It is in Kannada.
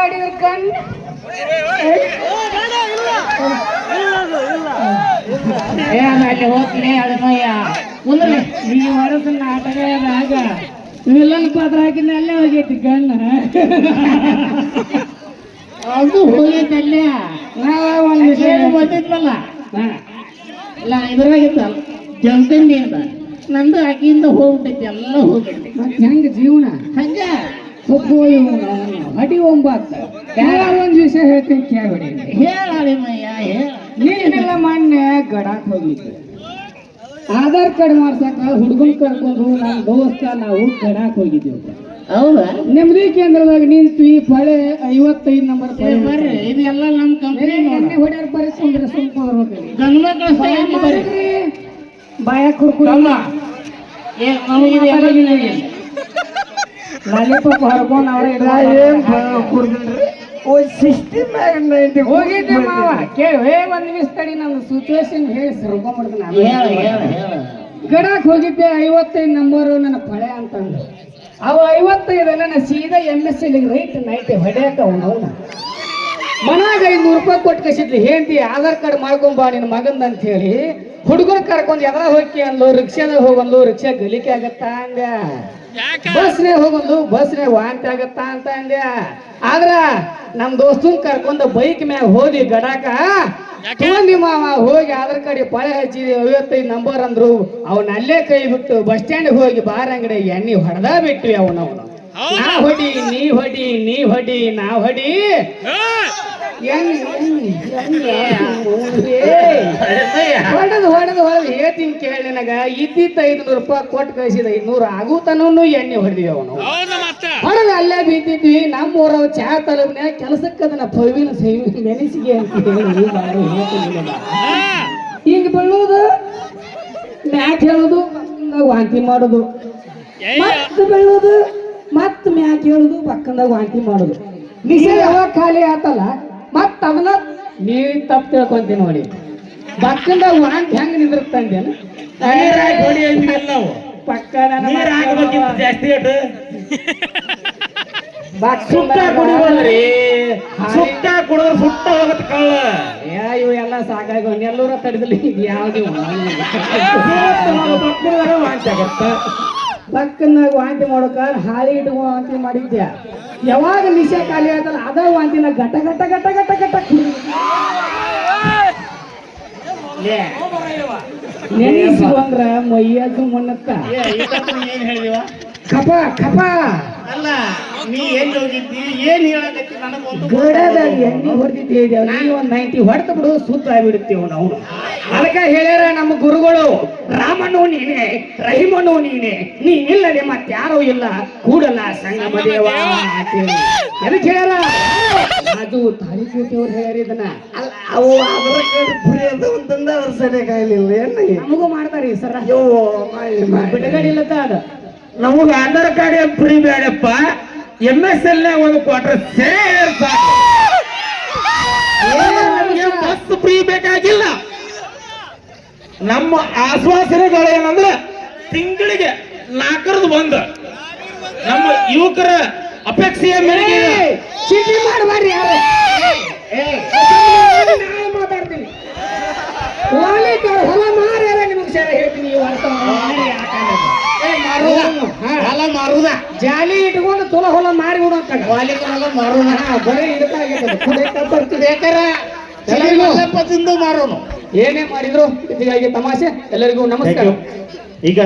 ಮಾತಾಡಿದ್ರ ಕಣ್ ಏ ಅಲ್ಲಿ ಹೋಗ್ಲಿ ಅಳಮಯ್ಯ ಮುಂದೆ ಈ ವರ್ಷ ನಾಟಕದಾಗ ವಿಲನ್ ಪಾತ್ರ ಹಾಕಿನ ಅಲ್ಲೇ ಹೋಗೈತಿ ಕಣ್ಣ ಅದು ಹೋಗೈತಿ ಅಲ್ಲೇ ನಾವ ಒಂದು ವಿಷಯ ಬಂದಿದ್ವಲ್ಲ ಹಾ. ಇಲ್ಲ ಇದ್ರಾಗಿತ್ತಲ್ಲ ಜಲ್ದಿಂಡಿ ಅಂತ ನಂದು ಆಕಿಯಿಂದ ಹೋಗ್ಬಿಟ್ಟೈತಿ ಎಲ್ಲ ಹೋಗೈತಿ ಹೆಂಗ ಜೀವನ ಹಂಗ ಒಬ್ಬ ಹಡಿ ಒಂಬತ್ತ ಒಂದು ವಿಷಯ ಹೇಳ್ತೀನಿ ಕೇಳಿ ಹೇಳ ಅಳಿಮಯ್ಯ ಹೇಳ. ನೀನೆಲ್ಲ ಮೊನ್ನೆ ಗಡಾಕ್ ಹೋಗಿದ್ದೆ. ಆಧಾರ್ ಕಾರ್ಡ್ ಮಾಡ್ಸಕ ಹುಡುಗನ್ ಕರ್ಕೊಂಡು ನಮ್ಮ ದೋಸ್ತ ನಾವು ಗಡಾಕ್ ಹೋಗಿದ್ದೀವಿ ಹೌದಾ? ನೆಮ್ಮದಿ ಕೇಂದ್ರದಾಗ ನಿಂತು ಈ ಫಳೆ ಐವತ್ತೈದು ನಂಬರ್ ಇದೆಲ್ಲ ಬರ್ರಿ ಇದೆಲ್ಲ ನಮ್ಮ ಕಂಪ್ನಿ ಎಣ್ಣೆ ಹೊಡ್ಯಾರ ಬರೀ ಸುಂದ್ರ ಸುಮ್ಕ ಬರ್ಬೇಕು ಗಂಡು ಹೋಗಿದ್ದೆ ಮಾವ. ಕೇಳಿ ಒಂದ್ ನಿಮಿಷ ತಡಿ ನನ್ನ ಸಿಚುವೇಶನ್ ಹೇಳಿ ಸರ್ಕೊಂಡ್ಬಿಡ್ತೀನಿ ಗಡಕ್ ಹೋಗಿದ್ದೆ ಐವತ್ತೈದು ನಂಬರು ನನ್ನ ಪಳೆ ಅಂತಂದ್ರು ಅವ ಐವತ್ತೈದು ನನ್ನ ಸೀದಾ M S C right night ಹೊಡ್ಯಾಕ ಅವನು ಅವನ ಮನಾಗ ಐನೂರು ರೂಪಾಯಿ ಕೊಟ್ಟು ಕಸಿದ್ಲಿ. ಹೇಳ್ತಿ ಆಧಾರ್ ಕಾರ್ಡ್ ಮಾಡ್ಕೊಂಬಾ ನಿನ್ನ ಮಗಂದ ಅಂತ ಹೇಳಿ ಹುಡುಗರು ಕರ್ಕೊಂಡು ಎದ್ರ ಹೋಗಿ ಅನ್ಲು ರಿಕ್ಷಾದಾಗ ಹೋಗಂದು ರಿಕ್ಷಾ ಗಲಿಕೆ ಆಗತ್ತಾ ಅಂದ್ಯ? ಬಸ್ನೇ ಹೋಗಂದು ಬಸ್ನೇ ವಾಂತಿ ಆಗತ್ತಾ ಅಂತ ಅಂದ್ಯ? ಆದ್ರ ನಮ್ ದೋಸ್ತನ್ ಕರ್ಕೊಂಡು ಬೈಕ್ ಮ್ಯಾಗ ಹೋದಿ ಗಡಾಕ ಮಾವ ಹೋಗಿ ಆಧಾರ್ ಕಾರ್ಡ್ ಪಳೆ ಹಚ್ಚಿ ಐವತ್ತೈದು ನಂಬರ್ ಅಂದ್ರು. ಅವನ ಅಲ್ಲೇ ಕೈ ಬಿಟ್ಟು ಬಸ್ ಸ್ಟ್ಯಾಂಡ್ ಹೋಗಿ ಬಾರ ಅಂಗಡಿ ಎಣ್ಣೆ ಹೊಡೆದ ಬಿಟ್ವಿ ಅವನವನು. ನಾ ಹೊಡಿ ನೀ ಹೊಡಿ ನೀ ಹೊಡಿ ನಾ ಹೊಡಿ. ಹೆಂಗ್ ಹೊಡೆದು ಹೊಡೆದು ಹೊಡೆದು ಹೇಳ್ತೀನಿ ಕೇಳಿ ನನಗ. ಇದ್ದಿದ್ದ ಐದುನೂರು ರೂಪಾಯಿ ಕೊಟ್ಟು ಕಳಿಸಿದ ಐದುನೂರು ಆಗುತ್ತಾನೂ ಎಣ್ಣೆ ಹೊಡೆದಿವಿ ಅವನು. ಹೊಡೆದು ಅಲ್ಲೇ ಬಿದ್ದಿದ್ವಿ. ನಮ್ಮ ಊರ ಚಹಾ ತಲುಪ್ನ್ಯಾಗ ಕೆಲಸಕ್ಕೆ ಅದನ್ನ ಪವಿನ ಸೇವಿ ಮೆಣಸಿಗೆ ಅಂತ ಹೇಳಿ ಈಗ ಬೀಳೋದು ಮ್ಯಾಕ್ ಹೇಳೋದು ವಾಂತಿ ಮಾಡೋದು. ಮತ್ತೆ ಬೀಳೋದು ಮತ್ತೆ ಮ್ಯಾಕ್ ಹೇಳುದು ಪಕ್ಕಂದಾಗ ವಾಂತಿ ಮಾಡುದು. ಬಿಸಿ ಯಾವಾಗ ಖಾಲಿ ಆತಲ್ಲ ಮತ್ ಅದನ್ನ ನೀವ್ ತಪ್ಪು ತಿಳ್ಕೊಂತೀನಿ ನೋಡಿ. ಪಕ್ಕಂದಾಗ ವಾಂತಿ ಹೆಂಗ್ ನಿಂದಿರ್ತಂದೇನು ಪಕ್ಕ ಜಾಸ್ತಿ ಪಕ್ಕಂದಾಗ ಕುಡಿಬೋದ್ರಿ. ಸುತ್ತ ಕುಡಿದ್ರೆ ಸುಟ್ಟ ಹೋಗತ್ ಕಳ್ಳ. ಏ, ಇವು ಎಲ್ಲ ಸಾಕಾಗಿ ಎಲ್ಲೂರ ತಡೆದಲ್ಲಿ. ಯಾವ್ದು ವಾಂತಿ ಆಗತ್ತ. ಪಕ್ಕನಾಗ ವಾಂತಿ ಮಾಡೋಕ ಹಾಲಿ ಇಟ್ಕೊ ವಾಂತಿ ಮಾಡಿದ್ಯ? ಯಾವಾಗ ನಿಶೆ ಖಾಲಿ ಆಯ್ತಲ್ಲ ಅದ ವಾಂತಿನ ಗಟ ಗಟ ಗಟ ಗಟ ಗಟ ನೆನೆಸಿಕೊಂಡ್ರ ಮೈಯದು ಏನ್ ಹೇಳಿದಿವ? ಕಪ ಕಪ ಅಲ್ಲ ನೀ ಎಲ್ಲಿ ಹೋಗಿದ್ದಿ? ಏನ್ ಹೇಳಕತ್ತಿ? ನನಗೊಂದು ಗಡದಾಗ ಎಣ್ಣೆ ಹೊಡೆದಿದ್ದೇವೆ ನೀ ಒಂದ್ ನೈಂಟಿ ಹೊಡೆದು ಬಿಡು ಸುತ್ತ ಆಗ್ಬಿಡುತ್ತೇವ್ ನಾವು ಅದಕ್ಕೆ ಹೇಳ್ಯಾರ ನಮ್ಮ ಗುರುಗಳು ರಾಮನು ನೀನೆ ರಹಿಮನು ನೀನೆ ನೀ ಇಲ್ಲದೆ ಮತ್ತಾರು ಇಲ್ಲ ಕೂಡಲ ಸಂಗಮ ದೇವ ಎದಕ್ಕೆ ಹೇಳ್ಯಾರ? ಅದು ತಾಳಿಕೋಟಿಯವ್ರು ಹೇಳ್ಯಾರ ಇದನ್ನ. ಅಲ್ಲ ಅವು ಅದರ ಕೇಳಿ ಪುರಿ ಅಂತ ಅಂತಂದ ಅವ್ರ ಸರಿಯಾಗಿ ಆಗ್ಲಿಲ್ಲ ಏನು ನಮಗೂ ಮಾಡ್ತಾರೆ ಸರ. ಅಯ್ಯೋ ಬಿಡುಗಡೆ ಅದು ಅದ. ನಮಗ ಆಧಾರ್ ಕಾರ್ಡ್ ಏನ್ ಫ್ರೀ ಬೇಡಪ್ಪ ಎಂ ಎಸ್ ಎಲ್ ಒಂದು ಕ್ವಾರ್ಟರ್ ಸೇರ್ ಫ್ರೀ ಬೇಕಾಗಿಲ್ಲ. ನಮ್ಮ ಆಶ್ವಾಸನೆಗಳೇನಂದ್ರೆ ತಿಂಗಳಿಗೆ ನಾಲ್ಕರದು ಬಂದ. ನಮ್ಮ ಯುವಕರ ಅಪೇಕ್ಷೆಯ ಮೇರೆಗೆ. ಚೀಟಿ ಮಾಡಬಾರ್ರಿ ಮಾತಾಡ್ತೀನಿ? ಹೊಲ ನಿಮಗೆ ಸರಿ ಹೇಳ್ತೀನಿ ಈ. ಹೊಲ ಮಾರುದ ಜಾಲಿ ಇಟ್ಕೊಂಡು ತುಲ ಹೊಲ ಮಾರಿ ಬಿಡು ಅಂತ. ವಾಲಿಕ ಹೊಲ ಮಾರುದ ಹಾ, ಬರೀ ಕುಡಿಯಕ್ಕ ಬರ್ತಿದೆ. ತಿಂದು ಮಾರೋನು. ಏನೇ ಮಾಡಿದ್ರು ಇದಕ್ಕಾಗಿ ತಮಾಷೆ. ಎಲ್ಲರಿಗೂ ನಮಸ್ಕಾರ. ಈಗ